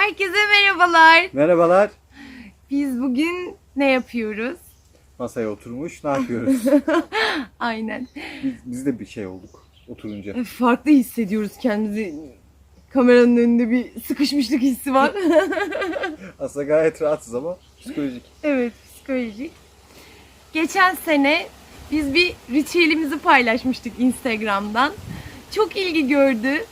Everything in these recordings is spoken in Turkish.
Herkese merhabalar. Merhabalar. Biz bugün ne yapıyoruz? Masaya oturmuş. Ne yapıyoruz? Aynen. biz, biz de bir şey olduk oturunca. Farklı hissediyoruz kendimizi. Kameranın önünde bir sıkışmışlık hissi var. Aslında gayet rahatsız ama psikolojik. evet, psikolojik. Geçen sene biz bir ritüelimizi paylaşmıştık Instagram'dan. Çok ilgi gördü.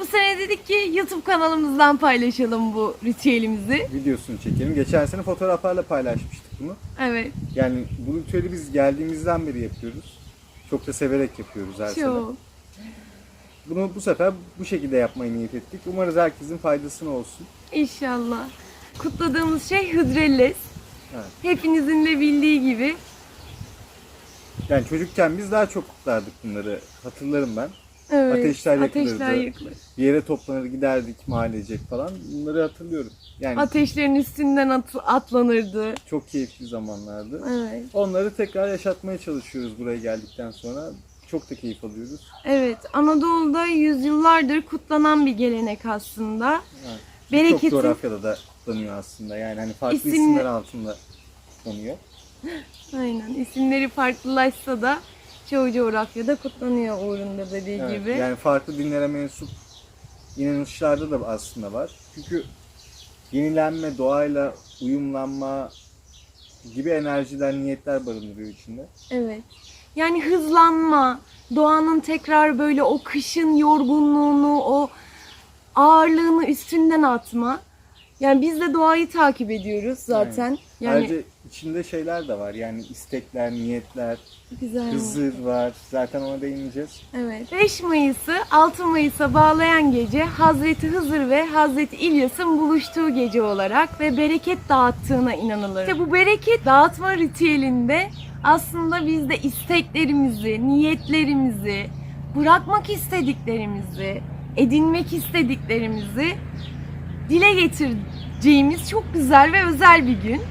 Bu sene dedik ki YouTube kanalımızdan paylaşalım bu ritüelimizi. Videosunu çekelim. Geçen sene fotoğraflarla paylaşmıştık bunu. Evet, Yani bu ritüeli biz geldiğimizden beri yapıyoruz. Çok da severek yapıyoruz her sene. çok. Bunu bu sefer bu şekilde yapmayı niyet ettik. Umarız herkesin faydasına olsun. İnşallah. Kutladığımız şey Hıdrellez. Evet. Hepinizin de bildiği gibi. Yani çocukken biz daha çok kutlardık bunları. Hatırlarım ben. Evet, Ateşler yakılırdı. Ateşler yakılır. Bir yere toplanır giderdik mahallecek falan. Bunları hatırlıyorum. Yani Ateşlerin üstünden at- atlanırdı. çok keyifli zamanlardı. Evet. Onları tekrar yaşatmaya çalışıyoruz buraya geldikten sonra. Çok da keyif alıyoruz. Evet, Anadolu'da yüzyıllardır kutlanan bir gelenek aslında. Evet. Bereketin- Çok coğrafyada da kutlanıyor aslında. Yani hani farklı İsim- isimler altında kutlanıyor. Aynen. İsimleri farklılaşsa da çoğu coğrafyada kutlanıyor uğrunda dediği Evet, gibi. Yani farklı dinlere mensup inanışlarda da aslında var. Çünkü yenilenme, doğayla uyumlanma gibi enerjiler, niyetler barındırıyor içinde. Evet. Yani hızlanma, doğanın tekrar böyle o kışın yorgunluğunu, o ağırlığını üstünden atma. Yani biz de doğayı takip ediyoruz zaten. Yani Ayrıca içinde şeyler de var. Yani istekler, niyetler, güzel. Hızır var. Zaten ona değineceğiz. Evet. 5 Mayıs'ı 6 Mayıs'a bağlayan gece Hazreti Hızır ve Hazreti İlyas'ın buluştuğu gece olarak ve bereket dağıttığına inanılır. İşte bu bereket dağıtma ritüelinde aslında biz de isteklerimizi, niyetlerimizi, bırakmak istediklerimizi, edinmek istediklerimizi dile getireceğimiz çok güzel ve özel bir gün.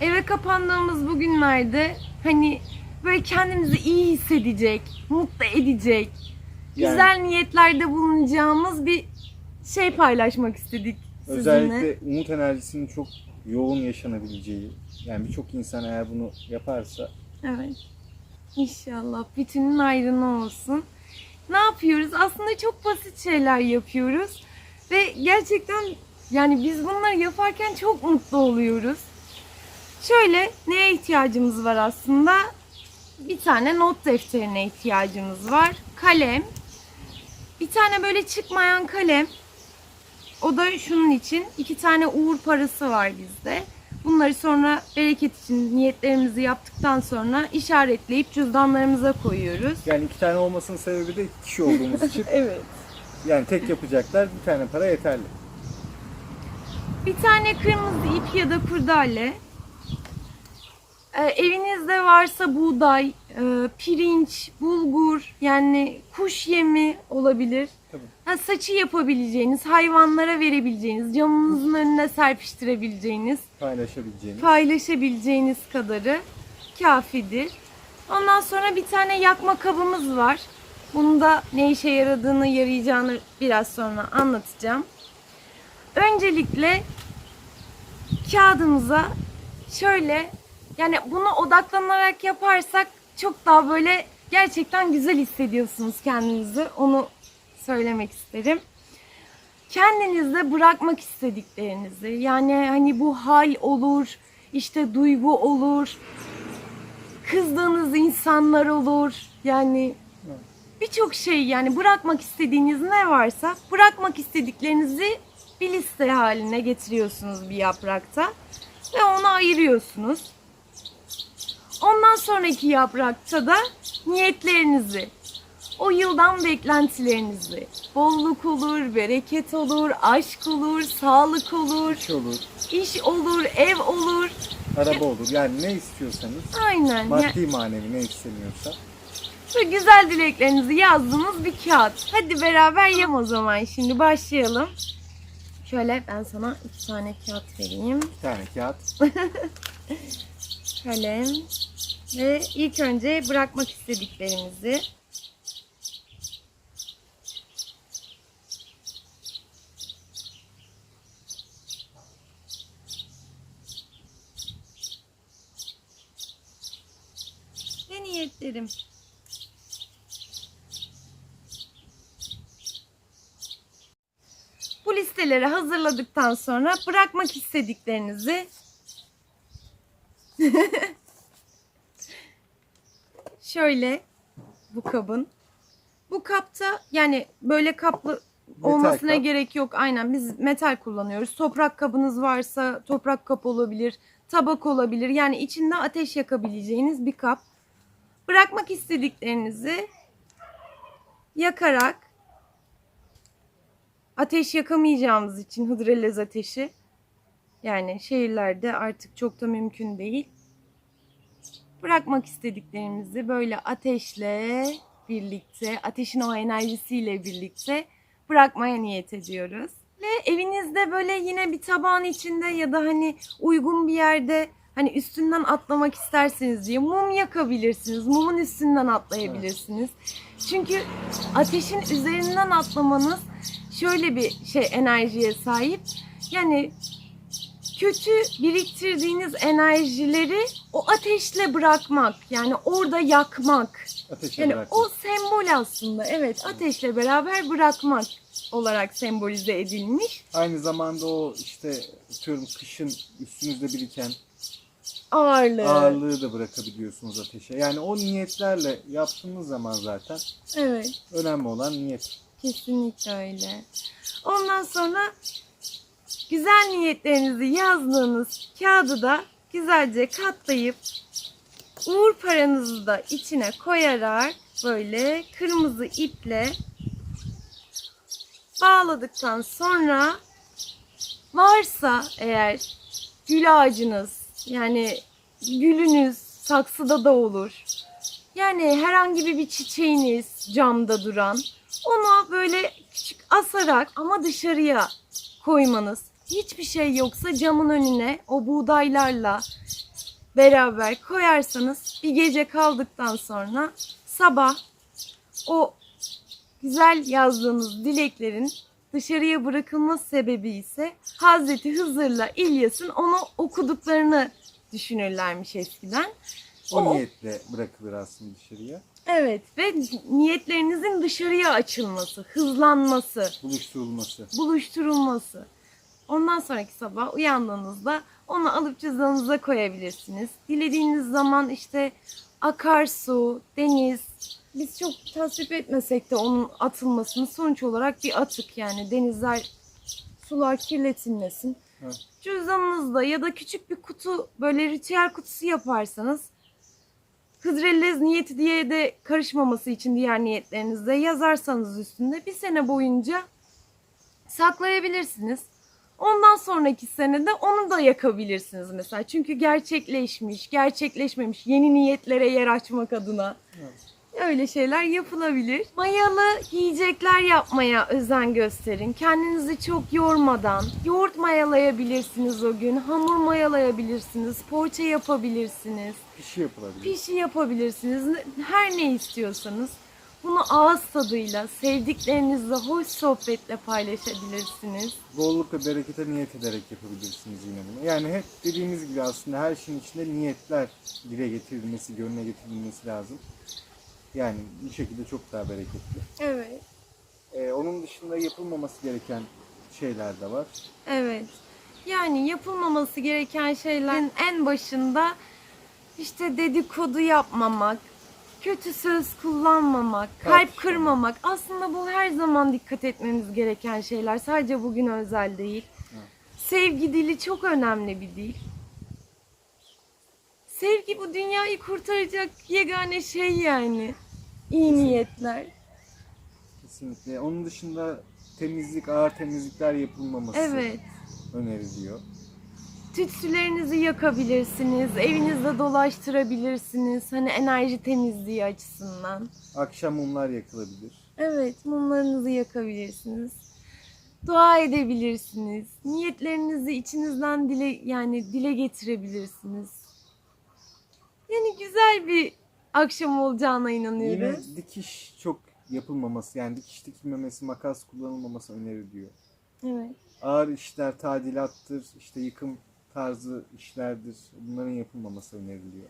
Eve kapandığımız bu günlerde hani böyle kendimizi iyi hissedecek, mutlu edecek, Yani- güzel niyetlerde bulunacağımız bir şey paylaşmak istedik sizinle. Özellikle umut enerjisinin çok yoğun yaşanabileceği. Yani birçok insan eğer bunu yaparsa Evet. İnşallah bütünün ayrına olsun. Ne yapıyoruz? Aslında çok basit şeyler yapıyoruz. Ve gerçekten yani biz bunları yaparken çok mutlu oluyoruz. Şöyle neye ihtiyacımız var aslında? Bir tane not defterine ihtiyacımız var. Kalem. Bir tane böyle çıkmayan kalem. O da şunun için. iki tane uğur parası var bizde. Bunları sonra bereket için niyetlerimizi yaptıktan sonra işaretleyip cüzdanlarımıza koyuyoruz. yani iki tane olmasının sebebi de iki kişi olduğumuz için Evet. Yani tek yapacaklar bir tane para yeterli. Bir tane kırmızı ip ya da kurdale. Ee, evinizde varsa buğday, e, pirinç, bulgur yani kuş yemi olabilir. Tabii. Ha, saçı yapabileceğiniz, hayvanlara verebileceğiniz, camınızın önüne serpiştirebileceğiniz, Paylaşabileceğiniz. paylaşabileceğiniz kadarı kafidir. Ondan sonra bir tane yakma kabımız var. Bunun da ne işe yaradığını, yarayacağını biraz sonra anlatacağım. Öncelikle kağıdımıza şöyle yani bunu odaklanarak yaparsak çok daha böyle gerçekten güzel hissediyorsunuz kendinizi. Onu söylemek isterim. Kendinizde bırakmak istediklerinizi yani hani bu hal olur, işte duygu olur, kızdığınız insanlar olur. Yani birçok şey yani bırakmak istediğiniz ne varsa bırakmak istediklerinizi bir liste haline getiriyorsunuz bir yaprakta ve onu ayırıyorsunuz. Ondan sonraki yaprakta da niyetlerinizi, o yıldan beklentilerinizi, bolluk olur, bereket olur, aşk olur, sağlık olur, İş olur, iş olur, ev olur. araba olur. Yani ne istiyorsanız Aynen. Maddi manevi ne isteniyorsa şu güzel dileklerinizi yazdığınız bir kağıt. Hadi beraber yem o zaman. Şimdi başlayalım. Şöyle ben sana iki tane kağıt vereyim. Bir tane kağıt. Kalem. Ve ilk önce bırakmak istediklerimizi ve niyetlerim. Listeleri hazırladıktan sonra bırakmak istediklerinizi şöyle bu kabın bu kapta yani böyle kaplı olmasına kap. gerek yok. Aynen biz metal kullanıyoruz. Toprak kabınız varsa toprak kap olabilir, tabak olabilir. Yani içinde ateş yakabileceğiniz bir kap. Bırakmak istediklerinizi yakarak ateş yakamayacağımız için hıdrellez ateşi yani şehirlerde artık çok da mümkün değil. Bırakmak istediklerimizi böyle ateşle birlikte, ateşin o enerjisiyle birlikte bırakmaya niyet ediyoruz. Ve evinizde böyle yine bir tabağın içinde ya da hani uygun bir yerde hani üstünden atlamak isterseniz diye mum yakabilirsiniz. Mumun üstünden atlayabilirsiniz. Çünkü ateşin üzerinden atlamanız şöyle bir şey enerjiye sahip. Yani kötü biriktirdiğiniz enerjileri o ateşle bırakmak yani orada yakmak. Ateşe Yani bırakmak. o sembol aslında evet ateşle beraber bırakmak olarak sembolize edilmiş. Aynı zamanda o işte atıyorum kışın üstünüzde biriken Ağırlığı. ağırlığı da bırakabiliyorsunuz ateşe. Yani o niyetlerle yaptığınız zaman zaten Evet önemli olan niyet. Kesinlikle öyle. Ondan sonra güzel niyetlerinizi yazdığınız kağıdı da güzelce katlayıp uğur paranızı da içine koyarak böyle kırmızı iple bağladıktan sonra varsa eğer gül ağacınız yani gülünüz saksıda da olur. Yani herhangi bir çiçeğiniz camda duran onu böyle küçük asarak ama dışarıya koymanız. Hiçbir şey yoksa camın önüne o buğdaylarla beraber koyarsanız bir gece kaldıktan sonra sabah o güzel yazdığınız dileklerin dışarıya bırakılması sebebi ise Hazreti Hızır'la İlyas'ın onu okuduklarını düşünürlermiş eskiden. O O- niyetle bırakılır aslında dışarıya. Evet ve niyetlerinizin dışarıya açılması, hızlanması, Buluşturulması. buluşturulması. Ondan sonraki sabah uyandığınızda onu alıp cüzdanınıza koyabilirsiniz. Dilediğiniz zaman işte akarsu, deniz, biz çok tasvip etmesek de onun atılmasını sonuç olarak bir atık yani denizler, sular kirletilmesin. Evet. Cüzdanınızda ya da küçük bir kutu böyle ritüel kutusu yaparsanız Hıdrellez niyeti diye de karışmaması için diğer niyetlerinizde yazarsanız üstünde bir sene boyunca saklayabilirsiniz. Ondan sonraki senede onu da yakabilirsiniz mesela. Çünkü gerçekleşmiş, gerçekleşmemiş yeni niyetlere yer açmak adına. Öyle şeyler yapılabilir. Mayalı yiyecekler yapmaya özen gösterin. Kendinizi çok yormadan. Yoğurt mayalayabilirsiniz o gün. Hamur mayalayabilirsiniz. Poğaça yapabilirsiniz. Pişi yapılabilir. Pişi yapabilirsiniz. Her ne istiyorsanız. Bunu ağız tadıyla, sevdiklerinizle, hoş sohbetle paylaşabilirsiniz. Bolluk ve berekete niyet ederek yapabilirsiniz yine bunu. Yani hep dediğimiz gibi aslında her şeyin içinde niyetler dile getirilmesi, gönlüne getirilmesi lazım. Yani bu şekilde çok daha bereketli. Evet. Ee, onun dışında yapılmaması gereken şeyler de var. Evet. Yani yapılmaması gereken şeylerin en başında işte dedikodu yapmamak, kötü söz kullanmamak, kalp kırmamak. Aslında bu her zaman dikkat etmemiz gereken şeyler. Sadece bugün özel değil. Evet. Sevgi dili çok önemli bir dil. Sevgi bu dünyayı kurtaracak yegane şey yani. İyi niyetler. Kesinlikle. Onun dışında temizlik, ağır temizlikler yapılmaması Evet. öneriliyor. Tütsülerinizi yakabilirsiniz, evinizde dolaştırabilirsiniz. Hani enerji temizliği açısından. Akşam mumlar yakılabilir. Evet, mumlarınızı yakabilirsiniz. Dua edebilirsiniz. Niyetlerinizi içinizden dile yani dile getirebilirsiniz. Yani güzel bir akşam olacağına inanıyoruz. Yine dikiş çok yapılmaması yani dikiş dikilmemesi, makas kullanılmaması öneriliyor. Evet. Ağır işler tadilattır, işte yıkım tarzı işlerdir. Bunların yapılmaması öneriliyor.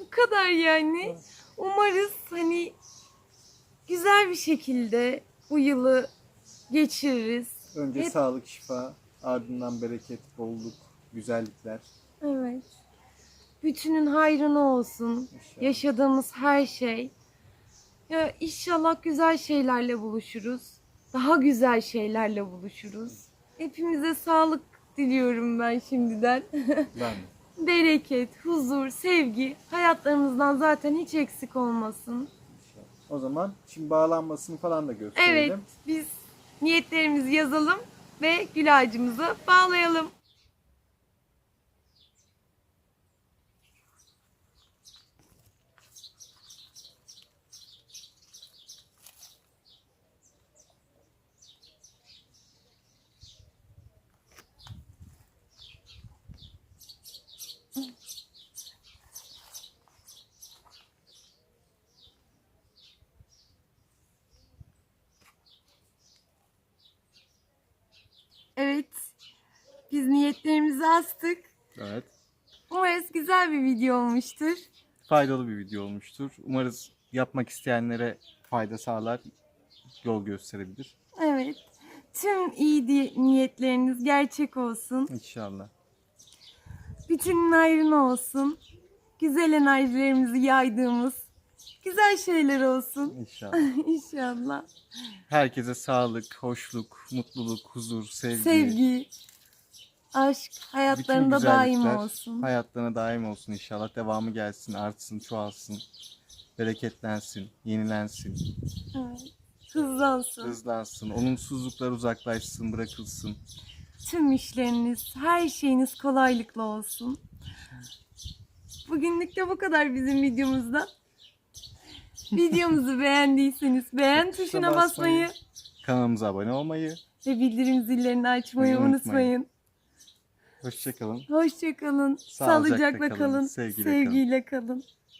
Bu kadar yani. Umarız hani güzel bir şekilde bu yılı geçiririz. Önce Hep- sağlık, şifa, ardından bereket, bolluk, güzellikler. Evet. Bütünün hayrına olsun. İnşallah. Yaşadığımız her şey. Ya inşallah güzel şeylerle buluşuruz. Daha güzel şeylerle buluşuruz. Hepimize sağlık diliyorum ben şimdiden. Ben. Bereket, huzur, sevgi hayatlarımızdan zaten hiç eksik olmasın. O zaman şimdi bağlanmasını falan da gösterelim. Evet, biz niyetlerimizi yazalım ve gül ağacımızı bağlayalım. Evet, biz niyetlerimizi astık. Evet. Umarız güzel bir video olmuştur. Faydalı bir video olmuştur. Umarız yapmak isteyenlere fayda sağlar, yol gösterebilir. Evet, tüm iyi niyetleriniz gerçek olsun. İnşallah. Bütünün ayrına olsun. Güzel enerjilerimizi yaydığımız güzel şeyler olsun. İnşallah. İnşallah. Herkese sağlık, hoşluk, mutluluk, huzur, sevgi, Sevgi, aşk bütün hayatlarında daim güzellikler olsun. hayatlarına daim olsun inşallah. Devamı gelsin, artsın, çoğalsın, bereketlensin, yenilensin, Evet. Hızlansın. hızlansın, olumsuzluklar uzaklaşsın, bırakılsın. Tüm işleriniz, her şeyiniz kolaylıkla olsun. Bugünlük de bu kadar bizim videomuzda. Videomuzu beğendiyseniz beğen Tuşuna basmayı Kanalımıza abone olmayı, ve bildirim zillerini açmayı Unutmayın. unutmayın. Hoşçakalın. Hoşçakalın. Sağlıcakla Sağlıcakla kalın, kalın. sevgiyle Sevgiyle kalın.